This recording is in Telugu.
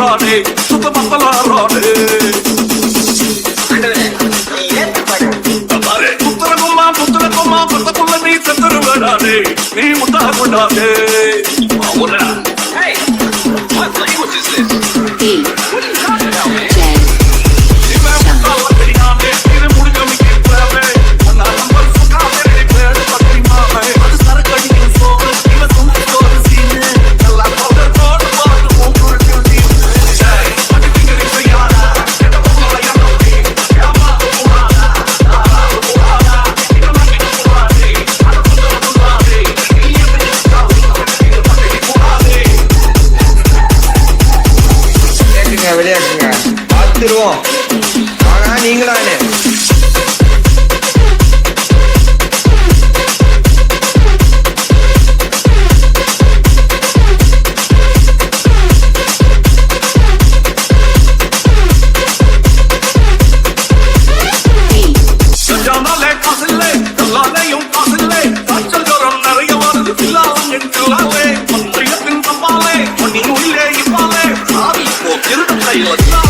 మసలాడే సుత మసలాడే అరే పుత్ర కుమ్మ పుత్ర కుమ్మ పుత్త నీ చెత్తరు గడాడే నీ ముద్దకుండాడే Hey. விளையாட்டுங்க பார்த்துருவோம். ஆனா நீங்களா You're the pilot.